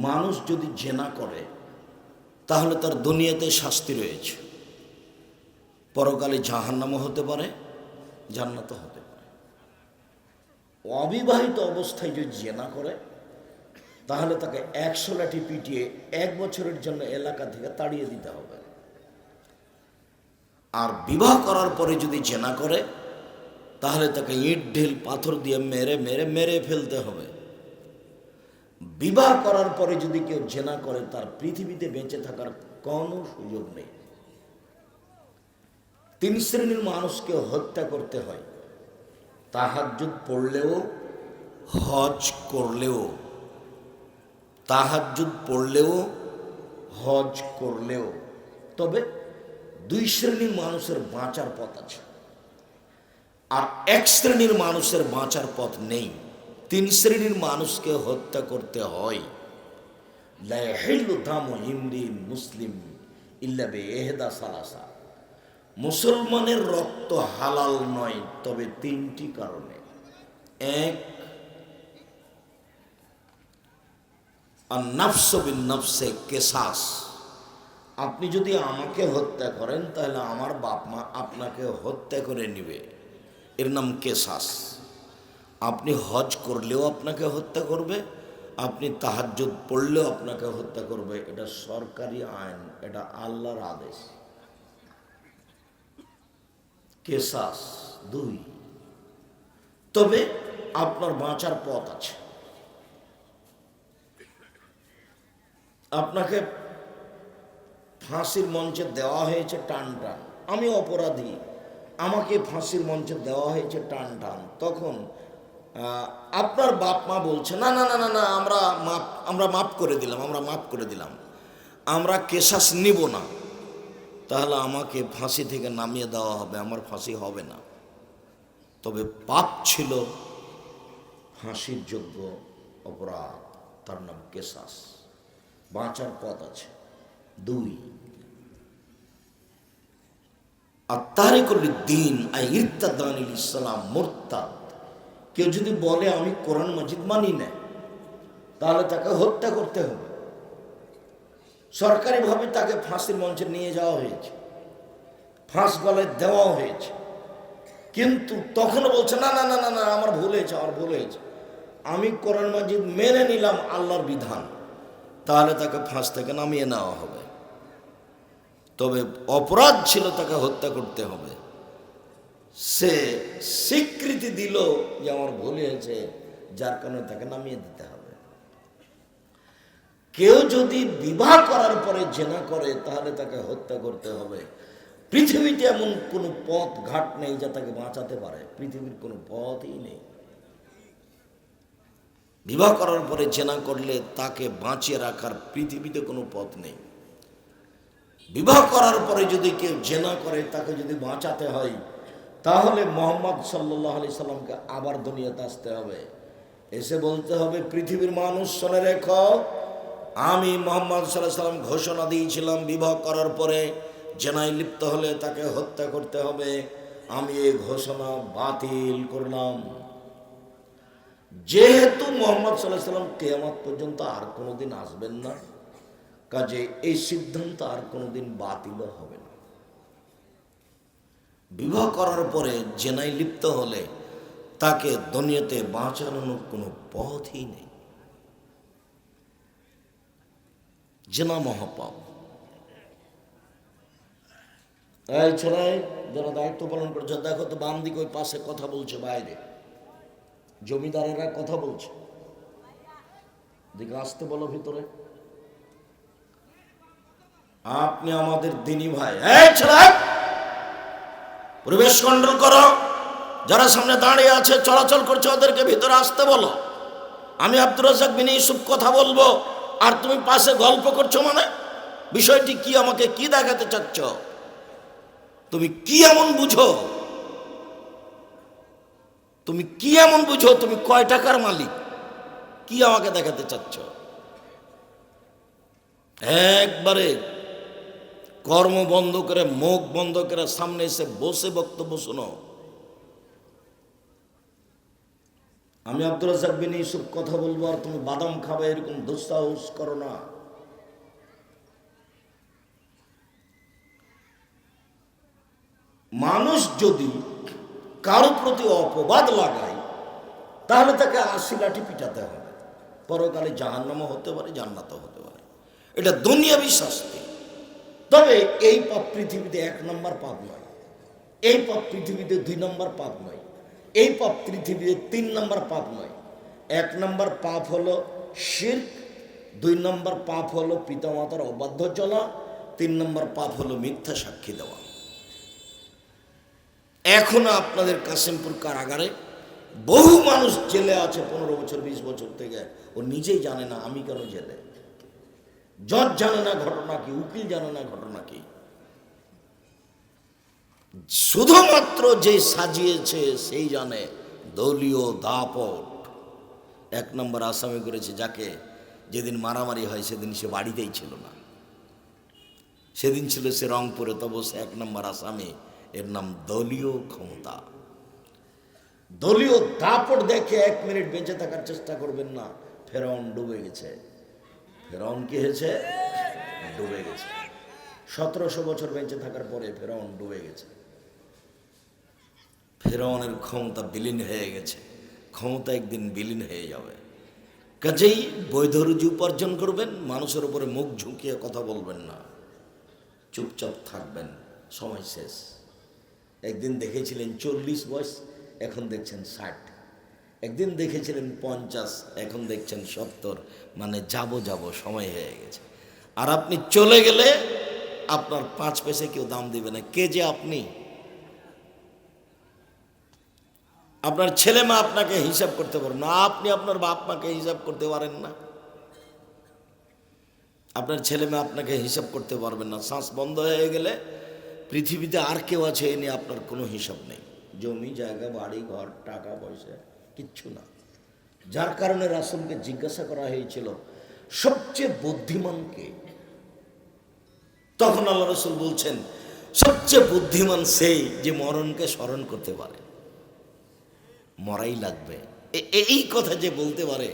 মানুষ যদি জেনা করে, তাহলে তার দুনিয়াতে শাস্তি রয়েছে। পরকালে জাহান্নামও হতে পারে, জান্নাতও হতে পারে। অবিবাহিত অবস্থায় যদি জেনা করে, তাহলে তাকে একশো লাঠি পিটিয়ে এক বছরের জন্য এলাকা থেকে তাড়িয়ে দিতে হবে। আর বিবাহ করার পরে যদি জেনা করে, তাহলে তাকে ইট, ঢিল, পাথর দিয়ে মেরে মেরে মেরে ফেলতে হবে। বিবাহ করার পরে যদি কেউ জেনা করে, তার পৃথিবীতে বেঁচে থাকার কোনো সুযোগ নেই। তিন শ্রেণির মানুষকে হত্যা করতে হয়। তাহাজ্জুদ পড়লেও, হজ করলেও, তাহাজ্জুদ পড়লেও, হজ করলেও। তবে দুই শ্রেণির মানুষের বাঁচার পথ আছে। আর এক শ্রেণির মানুষের বাঁচার পথ নেই। তিন শ্রেণির মানুষকে হত্যা করতে হয়। মুসলিম ইল্লা বিইহদা সালাসা। মুসলমানের রক্ত হালাল নয়, তবে তিনটি কারণে। এক আর নফস বিন নফসে কেসাস। আপনি যদি আমাকে হত্যা করেন, তাহলে আমার বাপ মা আপনাকে হত্যা করে নিবে। এর নাম কেসাস। আপনি হজ করলেও আপনাকে হত্যা করবে, আপনি তাহাজ্জুদ পড়লেও আপনাকে হত্যা করবে। এটা সরকারি আইন, এটা আল্লাহর আদেশ। কেসাস দুই। তবে আপনার বাঁচার পথ আছে। আপনাকে ফাঁসির মঞ্চে দেওয়া হয়েছে টান টান আমি অপরাধী। আমাকে ফাঁসির মঞ্চে দেওয়া হয়েছে টান টান তখন আপনার বাপ মা বলছে, না না না না না, আমরা মাপ, আমরা মাফ করে দিলাম, আমরা মাফ করে দিলাম। আমরা কেশাস নিব না। তাহলে আমাকে ফাঁসি থেকে নামিয়ে দেওয়া হবে, আমার ফাঁসি হবে না। তবে পাপ ছিল ফাঁসির যোগ্য অপরাধ, তার নাম কেশাস। বাঁচার পথ আছে। দুই আর তারিকুল দিন, আই ইরতাদানিল ইসলাম মোরতাদ। কেউ যদি বলে, আমি কোরআন মজিদ মানি না, তাহলে তাকে হত্যা করতে হবে। সরকারিভাবে তাকে ফাঁসির মঞ্চে নিয়ে যাওয়া হয়েছে। ফাঁস গলায় দেওয়াও হয়েছে। কিন্তু তখনও বলছে, না না না না না, আমার ভুল হয়েছে, আমার ভুল হয়েছে। আমি কোরআন মাজিদ মেনে নিলাম আল্লাহর বিধান। তাহলে তাকে ফাঁস থেকে নামিয়ে নেওয়া হবে। তবে অপরাধ ছিল তাকে হত্যা করতে হবে। সে স্বীকৃতি দিল যে আমার ভুল হয়েছে, যার কারণে তাকে নামিয়ে দিতে হবে। কেউ যদি বিবাহ করার পরে জেনা করে, তাহলে তাকে হত্যা করতে হবে। পৃথিবীতে এমন কোনো পথ ঘাট নেই যা তাকে বাঁচাতে পারে। পৃথিবীর কোনো পথই নেই। বিবাহ করার পরে জেনা করলে তাকে বাঁচিয়ে রাখার পৃথিবীতে কোনো পথ নেই। বিবাহ করার পরে যদি কেউ জেনা করে, তাকে যদি বাঁচাতে হয় তাহলে মোহাম্মদ সাল্লাহ আলি সাল্লামকে আবার দুনিয়াতে আসতে হবে। এসে বলতে হবে, পৃথিবীর মানুষ, শোনে রেখো, আমি মোহাম্মদ সাল্লাহ সাল্লাম ঘোষণা দিয়েছিলাম বিবাহ করার পরে, জেনায় লিপ্ত হলে তাকে হত্যা করতে হবে। আমি এই ঘোষণা বাতিল করলাম। যেহেতু মোহাম্মদ সাল্লাহ সাল্লাম কেয়ামত পর্যন্ত আর কোনোদিন আসবেন না, কাজে এই সিদ্ধান্ত আর কোনোদিন বাতিলও হবে বিবাহ করার পরে জেনায় লিপ্ত হলে তাকে দুনিয়াতে বাঁচানোর কোনো পথই নেই। জেনা মহাপাপ। এই ছেলে, যারা দায়িত্ব পালন করছে, দেখো তো বাম দিকে ওই পাশে কথা বলছে বাইরে। জমিদারেরা কথা বলছে। দিকে আসতে বলো ভিতরে। আপনি আমাদের দিনী ভাই। এই পরিবেশ কন্ট্রোল করো। যারা সামনে দাঁড়িয়ে আছে, চলাচল করছে, ওদেরকে ভিতরে আসতে বলো। আমি আব্দুর রাজাক বিন ইউসুফ কথা বলব। আর তুমি পাশে গল্প করছ মানে? বিষয়টি কি আমাকে কি দেখাতে চাচ্ছ? তুমি কি এমন বুঝো? তুমি কি এমন বুঝো? তুমি কয় টাকার মালিক? কি আমাকে দেখাতে চাচ্ছ? একবারে কর্ম বন্ধ করে, মুখ বন্ধ করে সামনে এসে বসে বক্তব্য শোনো। আমি আব্দুল রাজাক বিন ইউসুফ কথা বলব আর তুমি বাদাম খাবে, এরকম দুঃসাহস করো না। মানুষ যদি কারও প্রতি অপবাদ লাগায়, তাহলে তাকে আশি লাঠি পিটাতে হবে। পরকালে জাহান্নামও হতে পারে, জান্নাতও হতে পারে। এটা দুনিয়াবি শাস্তি। তবে এই পাপ পৃথিবীতে এক নম্বর পাপ নয়। এই পাপ পৃথিবীতে দুই নম্বর পাপ নয়। এই পাপ পৃথিবীতে তিন নম্বর পাপ নয়। এক নম্বর পাপ হলো শির্ক, দুই নম্বর পাপ হলো পিতামাতার অবাধ্য চলা, তিন নম্বর পাপ হলো মিথ্যা সাক্ষী দেওয়া। এখনও আপনাদের কাশিমপুর কারাগারে বহু মানুষ জেলে আছে পনেরো বছর, বিশ বছর থেকে। ও নিজেই জানে না আমি কেন জেলে। জজ জানে না ঘটনা কি, উকিল জানে না ঘটনা কি। শুধুমাত্র যে সাজিয়েছে সেই জানে, দলীয় দাপট। এক নম্বর আসামি করেছে যাকে, যেদিন মারামারি হয় সেদিন সে বাড়িতেই ছিল না। সেদিন ছিল সে রংপুরে, তবু সে এক নম্বর আসামি, এর নাম দলীয় ক্ষমতা। দলীয় দাপট দেখে এক মিনিট বেঁচে থাকার চেষ্টা করবেন না, ফেরাউন ডুবে গেছে। ফেরাউন কি হয়েছে? ডুবে গেছে। সতেরোশো বছর বেঁচে থাকার পরে ফেরাউন ডুবে গেছে। ফেরাউনের ক্ষমতা বিলীন হয়ে গেছে। ক্ষমতা একদিন বিলীন হয়ে যাবে। কাজেই বৈধ রুজি উপার্জন করবেন, মানুষের উপরে মুখ ঝুঁকিয়ে কথা বলবেন না। চুপচাপ থাকবেন। সময় শেষ। একদিন দেখেছিলেন চল্লিশ বয়স, এখন দেখছেন ষাট। একদিন দেখেছিলেন পঞ্চাশ, এখন দেখছেন সত্তর মানে যাব যাব, সময় হয়ে গেছে। আর আপনি চলে গেলে আপনার পাঁচ পয়সা কেউ দাম দিবে না। কে যে আপনি? আপনার ছেলে মা আপনাকে হিসাব করতে পারেন না। আপনি আপনার বাপ মাকে হিসাব করতে পারেন না। আপনার ছেলে মেয়ে আপনাকে হিসাব করতে পারবেন না। শ্বাস বন্ধ হয়ে গেলে পৃথিবীতে আর কেউ আছে, এ নিয়ে আপনার কোনো হিসাব নেই। জমি, জায়গা, বাড়ি, ঘর, টাকা, পয়সা। কিচ্ছু না। যার কারণে রাসুলকে জিজ্ঞাসা করা হয়েছিল, সবচেয়ে বুদ্ধিমানকে তখন আল্লাহ রসুল বলছেন, সবচেয়ে বুদ্ধিমান সেই যে মরণকে স্মরণ করতে পারে। মরাই লাগবে। এই কথা যে বলতে পারে,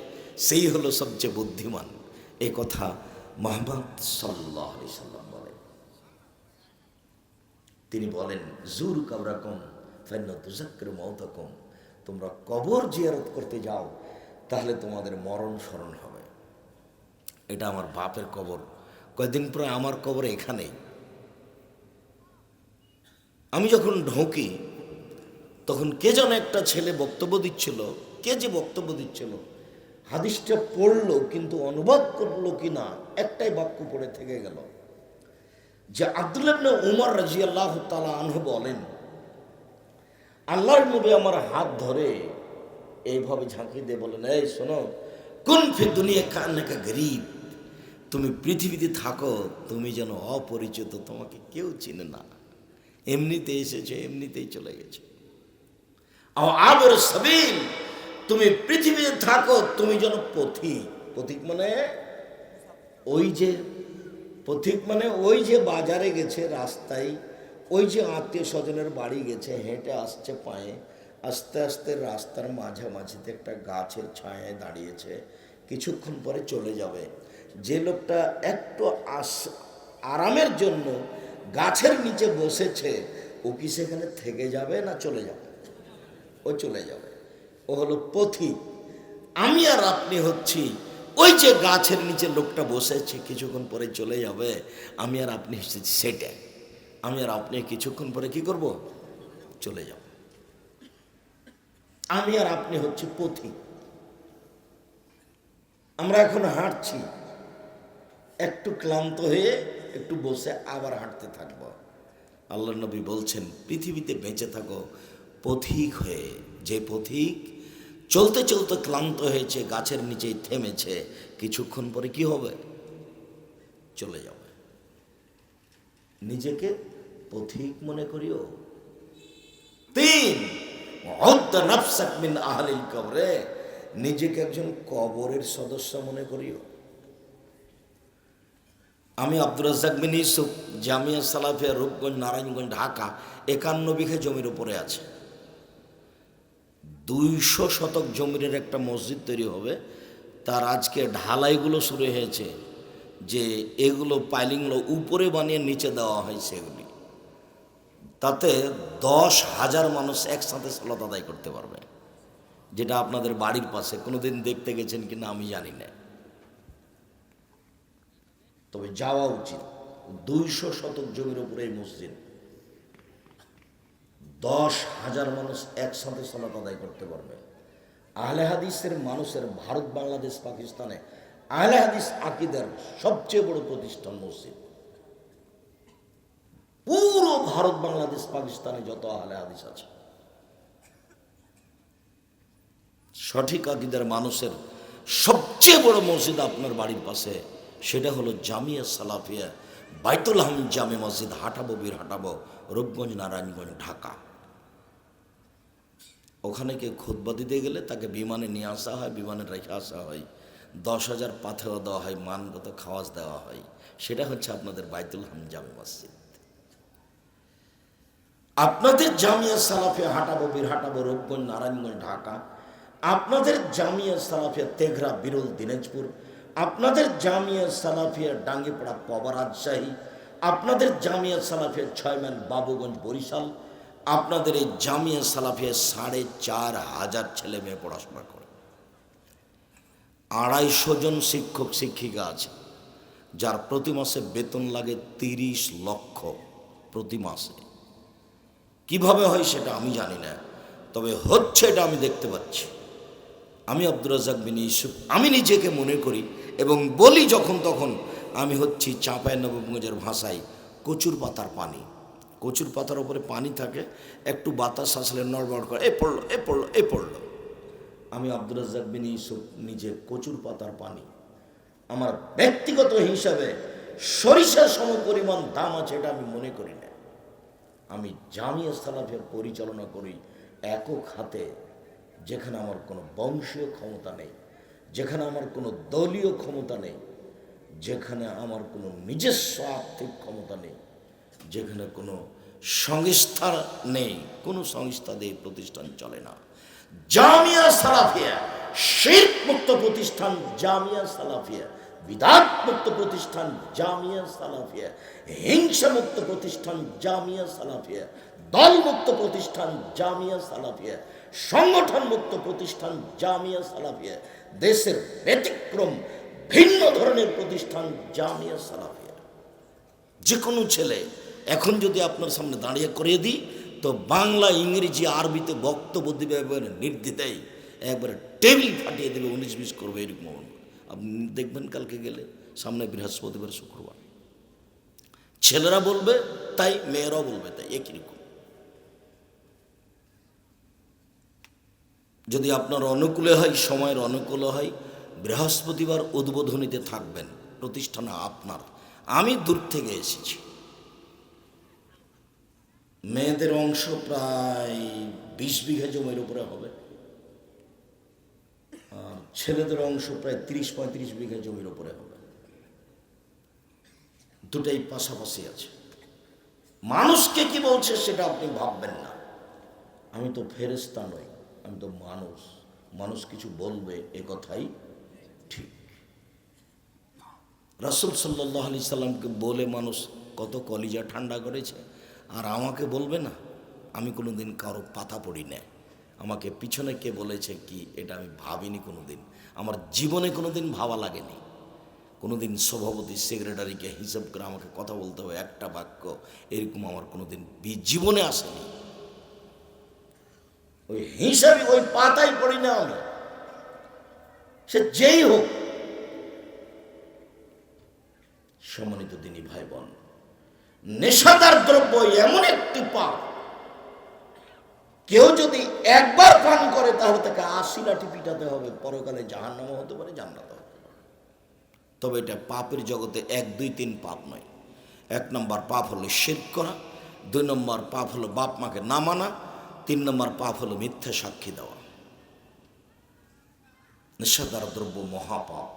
সেই হলো সবচেয়ে বুদ্ধিমান। এ কথা মোহাম্মদ সাল্লাহ বলেন। তিনি বলেন জুর কাবরাকম ফেন্নতুজাক্র মৌতকম তোমরা কবর জিয়ারত করতে যাও, তাহলে তোমাদের মরণ স্মরণ হবে। এটা আমার বাপের কবর। কয়েকদিন পরে আমার কবর এখানেই। আমি যখন ঢোকি, তখন কে যেন একটা ছেলে বক্তব্য দিচ্ছিল। কে যে বক্তব্য দিচ্ছিল? হাদিসটা পড়ল, কিন্তু অনুবাদ করল কি না একটাই বাক্য পড়ে থেকে গেল। যে আব্দুল্লাবনে উমর রাজি আল্লাহ তালা আনহু বলেন আল্লাহর নবী আমার হাত ধরে এইভাবে ঝাঁকি দিয়ে বলেন এই শোনো, কোন ফে দুনিয়া কান্নাকা গরিব? তুমি পৃথিবীতে থাকো, তুমি যেন অপরিচিত, তোমাকে কেউ চিনে না। এমনিতে এসেছে, এমনিতেই চলে গেছে। আবর সাবিল, তুমি পৃথিবীতে থাকো, তুমি যেন পথিক। পথিক মানে ওই যে, পথিক মানে ওই যে বাজারে গেছে রাস্তায় ওই যে আত্মীয় স্বজনের বাড়ি গেছে, হেঁটে আসছে পায়ে, আস্তে আস্তে রাস্তার মাঝামাঝিতে একটা গাছের ছায়ায় দাঁড়িয়েছে, কিছুক্ষণ পরে চলে যাবে। যে লোকটা একটু আস, আরামের জন্য গাছের নিচে বসেছে, ও কি সেখানে থেকে যাবে না চলে যাবে? ও চলে যাবে। ও হলো পথিক। আমি আর আপনি হচ্ছি, ওই যে গাছের নিচে লোকটা বসেছে, কিছুক্ষণ পরে চলে যাবে, আমি আর আপনি হচ্ছি, সেটা। আমি আর আপনি কিছুক্ষণ পরে কি করব? চলে যাব। আমি আর আপনি হচ্ছে পথিক আমরা এখন হাঁটছি। একটু ক্লান্ত হয়ে একটু বসে আবার হাঁটতে থাকব। আল্লাহ নবী বলছেন, পৃথিবীতে বেঁচে থাকো, পথিক হয়ে। যে পথিক চলতে চলতে ক্লান্ত হয়েছে, গাছের নিচেই থেমেছে, কিছুক্ষণ পরে কি হবে? চলে যাবে। নিজেকে পথিক মনে করিও? তিন মিন আহলিল কবরে, নিজেকে একজন কবরের সদস্য মনে করিও। আমি আব্দুর রাজ্জাক বিন জামিয়া সালাফিয়া, রূপগঞ্জ, নারায়ণগঞ্জ, ঢাকা, একান্ন বিঘা জমির উপরে আছে। দুইশো শতক জমির একটা মসজিদ তৈরি হবে। তার আজকে ঢালাইগুলো শুরু হয়েছে যে এগুলো পাইলিংগুলো উপরে বানিয়ে নিচে দেওয়া হয়েছে এগুলি তাতে দশ হাজার মানুষ একসাথে সালাত আদায় করতে পারবে। যেটা আপনাদের বাড়ির পাশে। কোনোদিন দেখতে গেছেন কিনা আমি জানি না। তবে যাওয়া উচিত। দুইশো শতক জমির উপরে এই মসজিদ। দশ হাজার মানুষ একসাথে সলাত আদায় করতে পারবে। আহলে হাদিসের মানুষের ভারত, বাংলাদেশ, পাকিস্তানে আহলে হাদিস আকিদার সবচেয়ে বড় প্রতিষ্ঠান মসজিদ। পুরো ভারত, বাংলাদেশ, পাকিস্তানে যত আহলে হাদিস আছে। সঠিক আকিদার মানুষের সবচেয়ে বড় মসজিদ আপনার বাড়ির পাশে, সেটা হলো জামিয়া সালাফিয়া বাইতুল আহম জামে মসজিদ, হাঁটাবো, বীর হাঁটাবো, রূপগঞ্জ, নারায়ণগঞ্জ, ঢাকা। ওখানে কে খুতবা দিতে গেলে তাকে বিমানে নিয়ে আসা হয়, বিমানে রেখে আসা হয়। দশ হাজার পাথেও দেওয়া হয়, মানগত খাওয়াজ দেওয়া হয়। সেটা হচ্ছে আপনাদের বাইতুল হাম জামে মসজিদ। আপনাদের জামিয়া সালাফিয়া হাঁটাবো, বীর হাঁটাবো, রূপগঞ্জ, নারায়ণগঞ্জ, ঢাকা। আপনাদের জামিয়া সালাফিয়া তেঘরা, বিরল, দিনাজপুর। আপনাদের জামিয়া সালাফিয়া ডাঙ্গিপাড়া, পবা রাজশাহী। আপনাদের জামিয়া সালাফিয়া ছয় মাইল বাবুগঞ্জ, বরিশাল। আপনাদের এই জামিয়া সালাফিয়া সাড়ে চার হাজার ছেলে মেয়ে পড়াশোনা করে। আড়াইশো জন শিক্ষক, শিক্ষিকা আছে, যার প্রতি মাসে বেতন লাগে তিরিশ লক্ষ প্রতি মাসে। কীভাবে হয় সেটা আমি জানি না, তবে হচ্ছে এটা আমি দেখতে পাচ্ছি। আমি আব্দুর রাজাক বিন ইউসুফ, আমি নিজেকে মনে করি এবং বলি যখন তখন আমি হচ্ছি চাঁপায় নবগঞ্জের ভাষায় কচুর পাতার পানি। কচুর পাতার উপরে পানি থাকে, একটু বাতাস আসলে নড়বড় করে, এ পড়ল এ পড়ল এ পড়ল। আমি আব্দুর রাজাক বিন ইউসুফ নিজে কচুর পাতার পানি। আমার ব্যক্তিগত হিসাবে সরিষার সম পরিমাণ দাম আছে, এটা আমি মনে করি না। আমি জামিয়া সালাফের পরিচালনা করি একক হাতে, যেখানে আমার কোনো বংশীয় ক্ষমতা নেই, যেখানে আমার কোনো দলীয় ক্ষমতা নেই, যেখানে আমার কোনো নিজস্ব আর্থিক ক্ষমতা নেই, যেখানে কোনো সংস্থা নেই, কোনো সংস্থা দিয়ে প্রতিষ্ঠান চলে না। জামিয়া সালাফিয়া শির মুক্ত প্রতিষ্ঠান জামিয়া সালাফিয়া। বিদাত মুক্ত প্রতিষ্ঠান জামিয়া সালাফিয়া হিংসা মুক্ত প্রতিষ্ঠান জামিয়া সালাফিয়া দল মুক্ত প্রতিষ্ঠান জামিয়া সালাফিয়া সংগঠন মুক্ত প্রতিষ্ঠান জামিয়া সালাফিয়া, দেশের ব্যতিক্রম ভিন্ন ধরনের প্রতিষ্ঠান জামিয়া সালাফিয়া। যে কোনো ছেলে, এখন যদি আপনার সামনে দাঁড়িয়ে করিয়ে দিই, তো বাংলা, ইংরেজি, আরবিতে বক্তব্য দেবে, একবারে নির্দ্বিধায়, একবারে টেবিল ফাটিয়ে দেবে, উনিশ বিশ করবে এরকম। আপনি দেখবেন কালকে গেলে সামনে বৃহস্পতিবার শুক্রবার ছেলেরা বলবে তাই মেয়েরাও বলবে তাই একই রকম যদি আপনার অনুকূলে হয় সময়ের অনুকূলে হয় বৃহস্পতিবার উদ্বোধনীতে থাকবেন প্রতিষ্ঠানে আপনার আমি দূর থেকে এসেছি মেয়েদের অংশ প্রায় বিশ বিঘা জমির উপরে হবে ছেলেদের অংশ প্রায় তিরিশ পঁয়ত্রিশ বিঘা জমির ওপরে হবে। দুটাই পাশাপাশি আছে। মানুষকে কি বলছে সেটা আপনি ভাববেন না। আমি তো ফেরেস্তা নই, আমি তো মানুষ। মানুষ কিছু বলবে, এ কথাই ঠিক। রাসুল সাল্লাহ আলি সাল্লামকে বলে মানুষ কত কলিজা ঠান্ডা করেছে, আর আমাকে বলবে না, আমি কোনো দিন কারও পাতা পড়ি না আমাকে পিছনে কে বলেছে কি, এটা আমি ভাবিনি কোনো দিন আমার জীবনে কোনো দিন ভাবা লাগেনি। কোনো দিন সভাপতি, সেক্রেটারিকে হিসাব করে আমাকে কথা বলতে হবে, একটা বাক্য, এরকম আমার কোনো দিন জীবনে আসেনি। ওই হিসাবে ওই পাতাই পড়ি না আমি। সে যেই হোক। সম্মানিত দিনী ভাই বোন নেশাদার দ্রব্য এমন একটি পাপ কেউ যদি একবার পান করে, তাহলে তাকে আশি লাঠি পিটাতে হবে। পরকালে জাহান্নামও হতে পারে জান্নাত হতে পারে। তবে এটা পাপের জগতে এক, দুই, তিন পাপ নয়। এক নম্বর পাপ হলো শের করা, দুই নম্বর পাপ হলো বাপ মাকে না মানা, তিন নম্বর পাপ হলো মিথ্যা সাক্ষী দেওয়া। নেশাদার দ্রব্য মহাপাপ।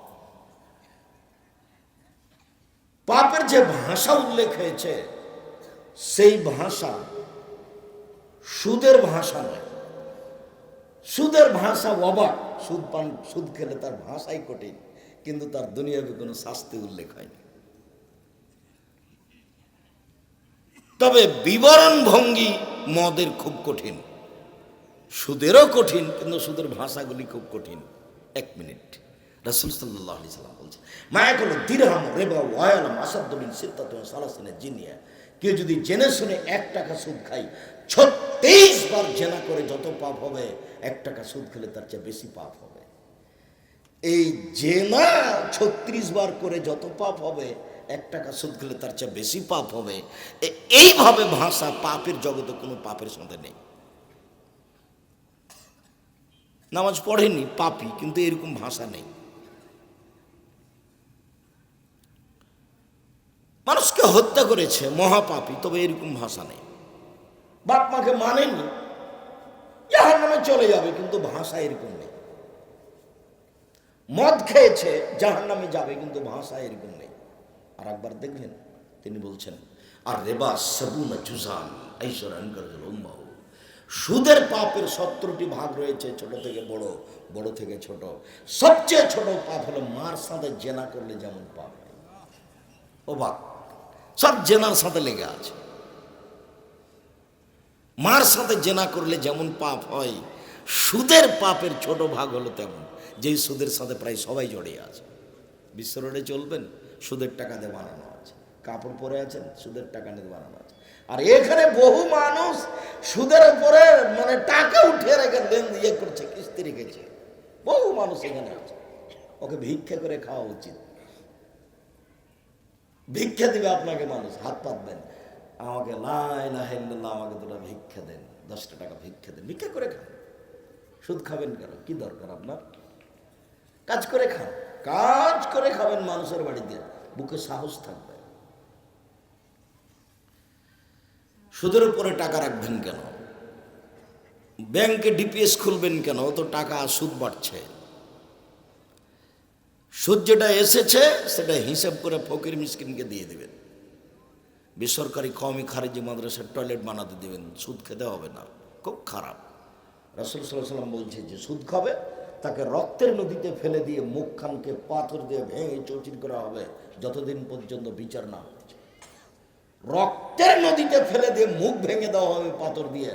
পাপের যে ভাষা উল্লেখ হয়েছে, সেই ভাষা সুদের ভাষা নয়। সুদের ভাষা অবাক। সুদ পান, সুদ খেলে তার ভাষাই কঠিন, কিন্তু তার দুনিয়াবে কোনো শাস্তি উল্লেখ হয়নি। তবে বিবরণ ভঙ্গি মদের খুব কঠিন। সুদেরও কঠিন, কিন্তু সুদের ভাষাগুলি খুব কঠিন। এক মিনিট। রাসুল সাল্লাহ আলি সাল্লাম বলছে মায়া করল দিরহাম রেবা ওয়ালাম আসাদ্দিন সিদ্ধাত সালাসিনের জিনিয়া। কেউ যদি জেনে শুনে এক টাকা সুদ খাই ছত্রিশ বার জেনা করে যত পাপ হবে, এক টাকা সুদ খেলে তার চেয়ে বেশি পাপ হবে। এই জেনা ছত্রিশ বার করে যত পাপ হবে, এক টাকা সুদ খেলে তার চেয়ে বেশি পাপ হবে। এইভাবে ভাষা পাপের জগতে কোনো পাপের সঙ্গে নেই। নামাজ পড়েনি পাপি, কিন্তু এরকম ভাষা নেই। মানুষকে হত্যা করেছে, মহাপাপী, তবে এরকম ভাষা নেই। বাপ মাকে মানেনি যাহার নামে চলে যাবে, কিন্তু ভাষা এরকম নেই। মদ খেয়েছে জাহার নামে যাবে, কিন্তু ভাষা এরকম নেই। আর একবার দেখলেন তিনি বলছেন, আর রেবা সাবুনা জুজান সুদের পাপের সত্তরটি ভাগ রয়েছে, ছোট থেকে বড় বড় থেকে ছোট। সবচেয়ে ছোট পাপ হলো মার সাথে জেনা করলে যেমন পাপ। অবাক। সব জেনার সাথে লেগে আছে। মার সাথে জেনা করলে যেমন পাপ হয়, সুদের পাপের ছোট ভাগ হলো তেমন, যেই সুদের সাথে প্রায় সবাই জড়িয়ে আছে। বিশ্ব রোডে চলবেন, সুদের টাকা দিয়ে বানানো আছে। কাপড় পরে আছেন, সুদের টাকা নিয়ে বানানো আছে। আর এখানে বহু মানুষ সুদের উপরে মানে টাকা উঠিয়ে রেখে লেন ইয়ে করছে, কিস্তি রেখেছে। বহু মানুষ এখানে আছে। ওকে ভিক্ষা করে খাওয়া উচিত। ভিক্ষা দিবে আপনাকে মানুষ, হাত পাতবেন আমাকে লাই লাহিল্লাহ আমাকে দুটা ভিক্ষা দেন, দশটা টাকা ভিক্ষা দেন। ভিক্ষা করে খান। সুদ খাবেন কেন? কি দরকার আপনার? কাজ করে খান। কাজ করে খাবেন মানুষের বাড়িতে। বুকে সাহস থাকবে। সুদের উপরে টাকা রাখবেন কেন? ব্যাংকে ডিপিএস খুলবেন কেন? তো টাকা সুদ বাড়ছে। সুদ যেটা এসেছে, সেটা হিসাব করে ফকির মিসকিনকে দিয়ে দেবেন। বেসরকারি কমি খারিজি মাদ্রাসার টয়লেট বানাতে দেবেন, সুদ খেতে হবে না, খুব খারাপ। রাসুল সাল্লাম বলছে যে সুদ খাবে, তাকে রক্তের নদীতে ফেলে দিয়ে মুখখানকে পাথর দিয়ে ভেঙে চৌচির করা হবে, যতদিন পর্যন্ত বিচার না হচ্ছে। রক্তের নদীতে ফেলে দিয়ে মুখ ভেঙে দেওয়া হবে পাথর দিয়ে।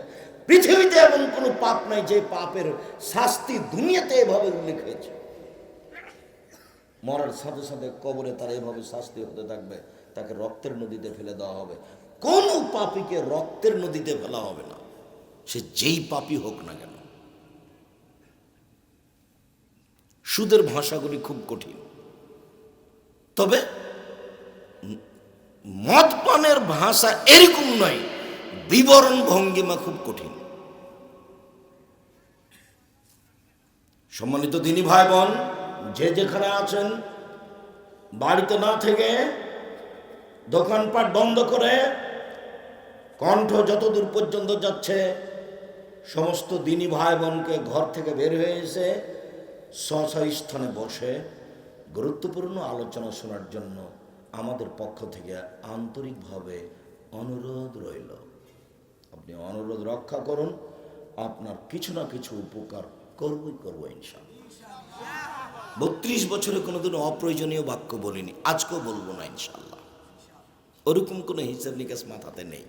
পৃথিবীতে এমন কোনো পাপ নাই যে পাপের শাস্তি দুনিয়াতে এভাবে উল্লেখ হয়েছে। মরার সাথে সাথে কবরে তার এভাবে শাস্তি হতে থাকবে, তাকে রক্তের নদীতে ফেলে দেওয়া হবে। কোন পাপীকে রক্তের নদীতে ফেলা হবে না। সে যেই পাপী হোক না কেন। সুদের ভাষাগুলি খুব কঠিন। তবে মদ পানের ভাষা এরকম নয়, বিবরণ ভঙ্গিমা খুব কঠিন। সম্মানিত দিনী ভাই বোন যে যেখানে আছেন, বাড়িতে না থেকে দোকানপাট বন্ধ করে কণ্ঠ যতদূর পর্যন্ত যাচ্ছে, সমস্ত দিনী ভাই বোনকে ঘর থেকে বের হয়ে এসে স্থানে বসে গুরুত্বপূর্ণ আলোচনা শোনার জন্য আমাদের পক্ষ থেকে আন্তরিকভাবে অনুরোধ রইল। আপনি অনুরোধ রক্ষা করুন, আপনার কিছু না কিছু উপকার করবই, করব ইনশাআল্লাহ। বত্রিশ বছরে কোনোদিন অপ্রয়োজনীয় বাক্য বলিনি। আজকেও বলব না ইনশাল্লাহ ওরকম কোনো হিসাব নিকাশ মাথাতে নেই।